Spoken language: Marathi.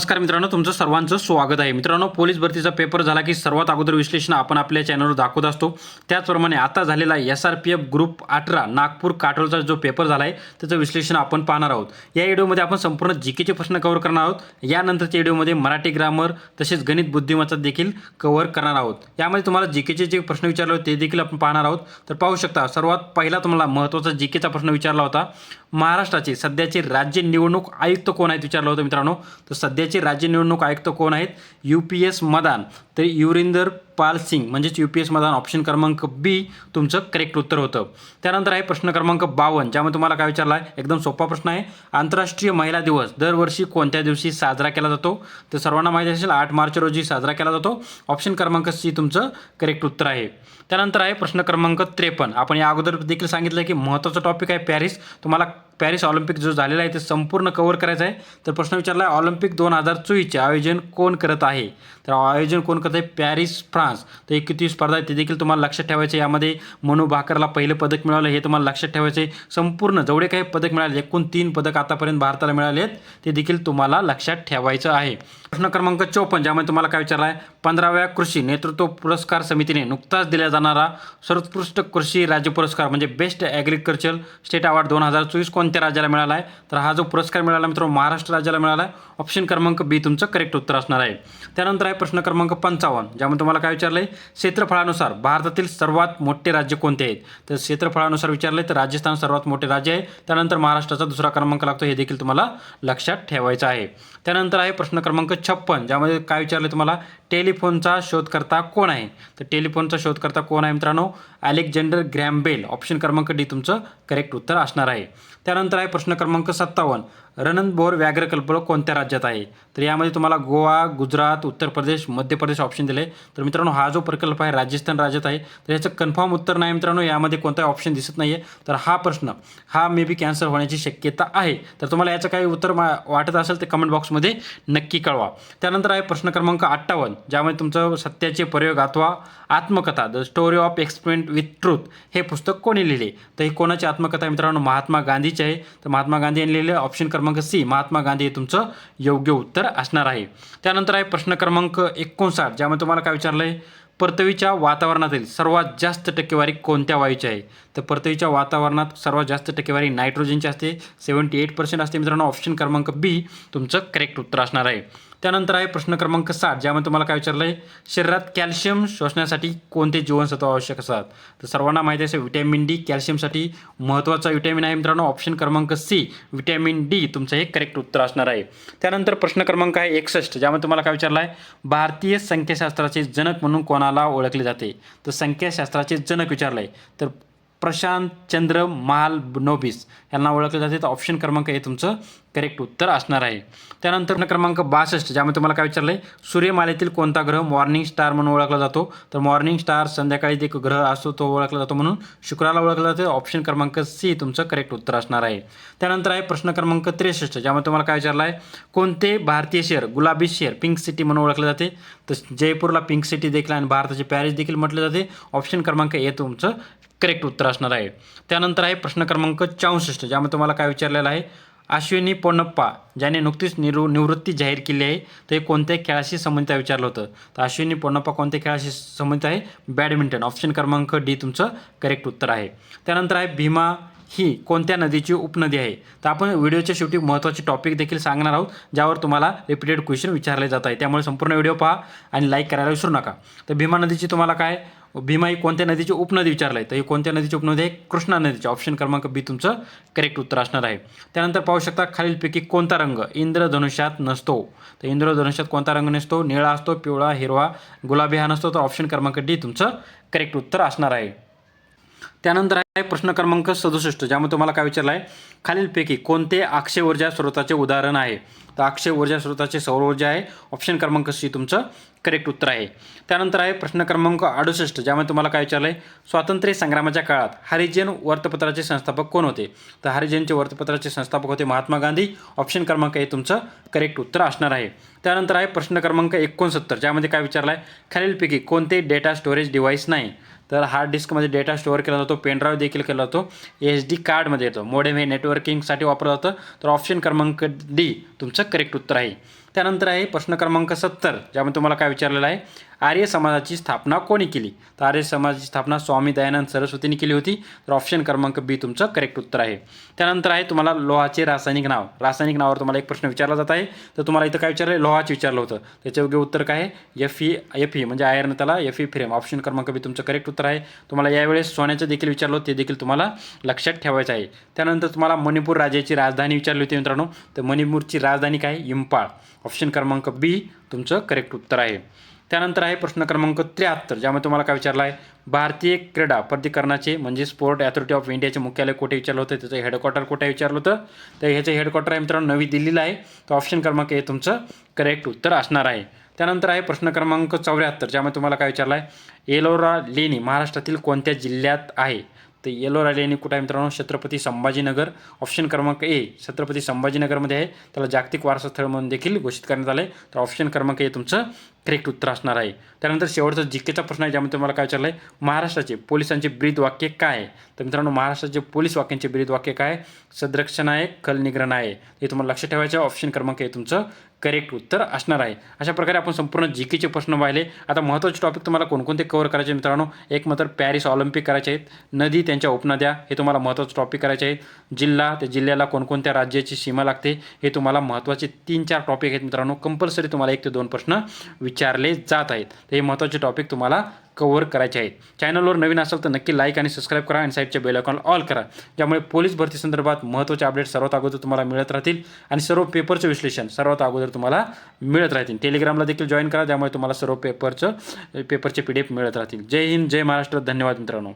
नमस्कार मित्रांनो तुमचं सर्वांचं स्वागत आहे. मित्रांनो पोलीस भरतीचा पेपर झाला की सर्वात अगोदर विश्लेषण आपण आपल्या चॅनलवर दाखवत असतो. त्याचप्रमाणे आता झालेला S R P F group अठरा नागपूर काटोलचा जो पेपर झाला आहे त्याचं विश्लेषण आपण पाहणार आहोत. या व्हिडिओमध्ये आपण संपूर्ण जी केचे प्रश्न कव्हर करणार आहोत. यानंतरच्या व्हिडिओमध्ये मराठी ग्रामर तसेच गणित बुद्धिमत्ता देखील कव्हर करणार आहोत. यामध्ये तुम्हाला जी केचे जे प्रश्न विचारले होते ते देखील आपण पाहणार आहोत. तर पाहू शकता सर्वात पहिला तुम्हाला महत्त्वाचा जी केचा प्रश्न विचारला होता. महाराष्ट्राचे सध्याचे राज्य निवडणूक आयुक्त कोण आहेत विचारलं होतं मित्रांनो? तर सध्या राज्य निवडणूक आयुक्त कोण आहेत? U P S Madan. तर युरिंदर पाल सिंग म्हणजेच U P S Madan option क्रमांक बी तुमचं करेक्ट उत्तर होतं. त्यानंतर आहे प्रश्न क्रमांक बावन्न ज्यामध्ये तुम्हाला काय विचारला आहे? एकदम सोपा प्रश्न आहे. आंतरराष्ट्रीय महिला दिवस दरवर्षी कोणत्या दिवशी साजरा केला जातो? तर सर्वांना माहिती असेल आठ मार्च रोजी साजरा केला जातो. ऑप्शन क्रमांक सी तुमचं करेक्ट उत्तर आहे. त्यानंतर आहे प्रश्न क्रमांक त्रेपन्न. आपण या अगोदर देखील सांगितलं की महत्त्वाचा टॉपिक आहे पॅरिस. तुम्हाला पॅरिस ऑलिम्पिक जो झालेला आहे ते संपूर्ण कव्हर करायचं आहे. तर प्रश्न विचारला आहे ऑलिम्पिक दोन हजार चोवीसचे आयोजन कोण करत आहे? तर आयोजन कोण करत आहे पॅरिस फ्रान्स. तर एक किती स्पर्धा आहे ते देखील तुम्हाला लक्षात ठेवायचे यामध्ये मनू भाकरला पहिलं पदक मिळालं हे तुम्हाला लक्षात ठेवायचे संपूर्ण जेवढे काही पदक मिळाले एकूण तीन पदक आतापर्यंत भारताला मिळाले आहेत ते देखील तुम्हाला लक्षात ठेवायचं आहे. प्रश्न क्रमांक चौपन्न ज्यामध्ये तुम्हाला काय विचारला आहे? पंधराव्या कृषी नेतृत्व पुरस्कार समितीने नुकताच दिला जाणारा सर्वोत्कृष्ट कृषी राज्य पुरस्कार म्हणजे बेस्ट ॲग्रिकल्चर स्टेट अवॉर्ड दोन हजार चोवीस कोणत्या राज्याला मिळाला आहे? तर हा जो पुरस्कार मिळाला मित्रांनो महाराष्ट्र राज्याला मिळाला आहे. ऑप्शन क्रमांक बी तुमचं करेक्ट उत्तर असणार आहे. त्यानंतर आहे प्रश्न क्रमांक पंचावन्न ज्यामध्ये तुम्हाला काय विचारलं आहे क्षेत्रफळानुसार भारतातील सर्वात मोठे राज्य कोणते आहेत? तर क्षेत्रफळानुसार विचारलं तर राजस्थान सर्वात मोठे राज्य आहे. त्यानंतर महाराष्ट्राचा दुसरा क्रमांक लागतो हे देखील तुम्हाला लक्षात ठेवायचं आहे. त्यानंतर आहे प्रश्न क्रमांक छप्पन ज्यामध्ये काय विचारलं तुम्हाला? टेलिफोनचा शोधकर्ता कोण आहे? तर टेलिफोनचा शोधकर्ता कोण आहे मित्रांनो? Alexander Graham Bell. ऑप्शन क्रमांक डी तुमचं करेक्ट उत्तर असणार आहे. त्यानंतर आहे प्रश्न क्रमांक सत्तावन्न. रणनबोर व्याघ्रकल्प कोणत्या राज्यात आहे? तर यामध्ये तुम्हाला गोवा गुजरात उत्तर प्रदेश मध्य प्रदेश ऑप्शन दिले. तर मित्रांनो हा जो प्रकल्प आहे राजस्थान राज्यात आहे. तर याचं कन्फर्म उत्तर नाही मित्रांनो यामध्ये कोणताही ऑप्शन दिसत नाही आहे तर हा प्रश्न हा मे बी कॅन्सल होण्याची शक्यता आहे. तर तुम्हाला याचं काही उत्तर मा वाटत असेल तर कमेंट बॉक्समध्ये नक्की कळवा. त्यानंतर आहे प्रश्न क्रमांक अठ्ठावन्न. ज्यामध्ये तुमचं सत्याचे प्रयोग अथवा आत्मकथा the story of experiment with truth हे पुस्तक कोणी लिहिले? तर ही कोणाची आत्मकथा आहे मित्रांनो? महात्मा गांधीची आहे. तर महात्मा गांधी यांनी लिहिलेलं ऑप्शन क्रमांक सी महात्मा गांधी हे तुमचं योग्य उत्तर असणार आहे. त्यानंतर आहे प्रश्न क्रमांक एकोणसाठ ज्यामध्ये तुम्हाला काय विचारलं आहे? पृथ्वीच्या वातावरणातील सर्वात जास्त टक्केवारी कोणत्या वायूची आहे? तर पृथ्वीच्या वातावरणात सर्वात जास्त टक्केवारी नायट्रोजनची असते. सेवन्टी एट पर्सेंट असते मित्रांनो. ऑप्शन क्रमांक बी तुमचं करेक्ट उत्तर असणार आहे. त्यानंतर आहे प्रश्न क्रमांक साठ ज्यामध्ये तुम्हाला काय विचारलं आहे? शरीरात कॅल्शियम शोषण्यासाठी कोणते जीवनसत्व आवश्यक असतात? तर सर्वांना माहिती असेल व्हिटॅमिन डी कॅल्शियमसाठी महत्त्वाचा विटॅमिन आहे मित्रांनो. ऑप्शन क्रमांक सी व्हिटॅमिन डी तुमचं हे करेक्ट उत्तर असणार आहे. त्यानंतर प्रश्न क्रमांक आहे एकसष्ट ज्यामध्ये तुम्हाला काय विचारलं आहे? भारतीय संख्याशास्त्राचे जनक म्हणून कोणाला ओळखले जाते? तर संख्याशास्त्राचे जनक विचारलं आहे तर प्रशांत चंद्र महाल नोबिस यांना ओळखले जाते. तर ऑप्शन क्रमांक हे तुमचं करेक्ट उत्तर असणार आहे. त्यानंतर क्रमांक बासष्ट ज्यामध्ये तुम्हाला काय विचारलं आहे सूर्यमालेतील कोणता ग्रह मॉर्निंग स्टार म्हणून ओळखला जातो? तर मॉर्निंग स्टार संध्याकाळी एक ग्रह असतो तो ओळखला जातो म्हणून शुक्राला ओळखला जातो. ऑप्शन क्रमांक सी तुमचं करेक्ट उत्तर असणार आहे. त्यानंतर आहे प्रश्न क्रमांक त्रेसष्ट ज्यामध्ये तुम्हाला काय विचारलं आहे कोणते भारतीय शहर गुलाबी शहर पिंक सिटी म्हणून ओळखले जाते? तर जयपूरला पिंक सिटी देखील आणि भारताचे पॅरिस देखील म्हटले जाते. ऑप्शन क्रमांक ए तुमचं करेक्ट उत्तर असणार आहे. त्यानंतर आहे प्रश्न क्रमांक चौसष्ट ज्यामध्ये तुम्हाला काय विचारलेलं आहे? अश्विनी पोनप्पा ज्याने नुकतीच निरु निवृत्ती जाहीर केली आहे ते कोणत्या खेळाशी संबंधित आहे विचारलं होतं? तर अश्विनी पोनप्पा कोणत्या खेळाशी संबंधित आहे? बॅडमिंटन. ऑप्शन क्रमांक डी तुमचं करेक्ट उत्तर आहे. त्यानंतर आहे भीमा. ही कोणत्या नदीची उपनदी आहे? तर आपण व्हिडिओच्या शेवटी महत्त्वाचे टॉपिक देखील सांगणार आहोत ज्यावर तुम्हाला रिपीटेड क्वेश्चन विचारले जात आहे त्यामुळे संपूर्ण व्हिडिओ पहा आणि लाईक करायला विसरू नका. तर भीमा नदीची तुम्हाला काय? भीमा ही कोणत्या नदीची उपनदी विचारलं आहे तर ही कोणत्या नदीची उपनदी आहे? कृष्णा नदीची. ऑप्शन क्रमांक बी तुमचं करेक्ट उत्तर असणार आहे. त्यानंतर पाहू शकता खालीलपैकी कोणता रंग इंद्रधनुष्यात नसतो? तर इंद्रधनुष्यात कोणता रंग नसतो? निळा असतो पिवळा हिरवा गुलाबी हा नसतो. तर ऑप्शन क्रमांक डी तुमचं करेक्ट उत्तर असणार आहे. त्यानंतर आहे प्रश्न क्रमांक सदुसष्ट ज्यामध्ये तुम्हाला काय विचारलं आहे? खालीलपैकी कोणते अक्षय ऊर्जा स्रोताचे उदाहरण आहे? तर अक्षय ऊर्जा स्रोताचे सौर ऊर्जा आहे. ऑप्शन क्रमांक सी तुमचं करेक्ट उत्तर आहे. त्यानंतर आहे प्रश्न क्रमांक अडुसष्ट ज्यामध्ये तुम्हाला काय विचारलं आहे? स्वातंत्र्य संग्रामाच्या काळात हरिजन वर्तपत्राचे संस्थापक कोण होते? तर हरिजनचे वर्तपत्राचे संस्थापक होते महात्मा गांधी. ऑप्शन क्रमांक हे तुमचं करेक्ट उत्तर असणार आहे. त्यानंतर आहे प्रश्न क्रमांक एकोणसत्तर ज्यामध्ये काय विचारलं आहे? खालीलपैकी कोणते डेटा स्टोरेज डिव्हाइस नाही? तर हार्ड डिस्कमध्ये डेटा स्टोअर केला जातो पेनड्राईव्ह देखील केला जातो एच डी कार्डमध्ये येतो. मोडेम हे नेटवर्किंगसाठी वापरलं जातं. तर ऑप्शन क्रमांक डी तुमचं करेक्ट उत्तर आहे. त्यानंतर आहे प्रश्न क्रमांक सत्तर ज्यामध्ये तुम्हाला काय विचारलेलं आहे? आर्य समाजाची स्थापना कोणी केली? तर आर्य समाजाची स्थापना स्वामी दयानंद सरस्वतीने केली होती. तर ऑप्शन क्रमांक बी तुमचं करेक्ट उत्तर आहे. त्यानंतर आहे तुम्हाला लोहाचे रासायनिक नाव. रासायनिक नावावर तुम्हाला एक प्रश्न विचारला जात आहे. तर तुम्हाला इथं काय विचारलं लोहाचे विचारलं होतं. त्याचे योग्य उत्तर काय आहे? एफ ई एफ ई म्हणजे आयर्न त्याला एफ ई फ्रेम ऑप्शन क्रमांक बी तुमचं करेक्ट उत्तर आहे. तुम्हाला यावेळेस सोन्याचं देखील विचारलं होतं. ते देखील तुम्हाला लक्षात ठेवायचं आहे. त्यानंतर तुम्हाला मणिपूर राज्याची राजधानी विचारली होती मित्रांनो. तर मणिपूरची राजधानी काय? आहे? ऑप्शन क्रमांक बी तुमचं करेक्ट उत्तर आहे. त्यानंतर आहे प्रश्न क्रमांक त्र्याहत्तर ज्यामध्ये तुम्हाला काय विचारला आहे? भारतीय क्रीडा प्राधिकरणाचे म्हणजे स्पोर्ट अथॉरिटी ऑफ इंडियाचे मुख्यालय कुठे विचारलं होतं? त्याचं हेडक्वार्टर कुठे विचारलं होतं? तर ह्याचं हेडक्वार्टर आहे मित्रांनो नवी दिल्लीला आहे. तर ऑप्शन क्रमांक हे तुमचं करेक्ट उत्तर असणार आहे. त्यानंतर आहे प्रश्न क्रमांक चौऱ्याहत्तर ज्यामध्ये तुम्हाला काय विचारलं आहे? एलोरा लेणी महाराष्ट्रातील कोणत्या जिल्ह्यात आहे? तर येलो लेणी कुठं आहे मित्रांनो? छत्रपती संभाजीनगर. ऑप्शन क्रमांक ए छत्रपती संभाजीनगरमध्ये आहे. त्याला जागतिक वारसा स्थळ म्हणून देखील घोषित करण्यात आलं आहे तर ऑप्शन क्रमांक ए तुमचं करेक्ट उत्तर असणार आहे. त्यानंतर शेवटचा जिकेचा प्रश्न आहे ज्यामध्ये तुम्हाला काय विचारलं आहे महाराष्ट्राचे पोलिसांचे ब्रीद वाक्य काय आहे? तर मित्रांनो महाराष्ट्राचे पोलीस वाक्यांचे ब्रीद वाक्य काय आहे? सदरक्षण आहे खलनिग्रहण आहे हे तुम्हाला लक्षात ठेवायचं आहे. ऑप्शन क्रमांक हे तुमचं करेक्ट उत्तर असणार आहे. अशा प्रकारे आपण संपूर्ण जी केचे प्रश्न पाहिले. आता महत्त्वाचे टॉपिक तुम्हाला कोणकोणते कव्हर करायचे मित्रांनो? एक मात्र पॅरिस ऑलिम्पिक करायचे आहेत. नदी त्यांच्या उपनद्या हे तुम्हाला महत्त्वाचे टॉपिक करायचे आहेत. जिल्हा त्या जिल्ह्याला कोणकोणत्या राज्याची सीमा लागते? हे तुम्हाला महत्त्वाचे तीन चार टॉपिक आहेत मित्रांनो. कंपल्सरी तुम्हाला एक ते दोन प्रश्न विचारले जात आहेत. हे महत्त्वाचे टॉपिक तुम्हाला कव्हर करायचे आहेत. चॅनलवर नवीन असाल तर नक्की लाईक आणि सबस्क्राईब करा आणि साईडच्या बेल आयकॉन ऑल करा. ज्यामुळे पोलीस भरती संदर्भात महत्त्वाचे अपडेट सर्वात अगोदर तुम्हाला मिळत राहतील आणि सर्व पेपरचं विश्लेषण सर्वात अगोदर तुम्हाला मिळत राहतील. टेलिग्रामला देखील जॉईन करा त्यामुळे तुम्हाला सर्व पेपरचं पेपरचे पी डी एफ मिळत राहतील. जय हिंद जय महाराष्ट्र. धन्यवाद मित्रांनो.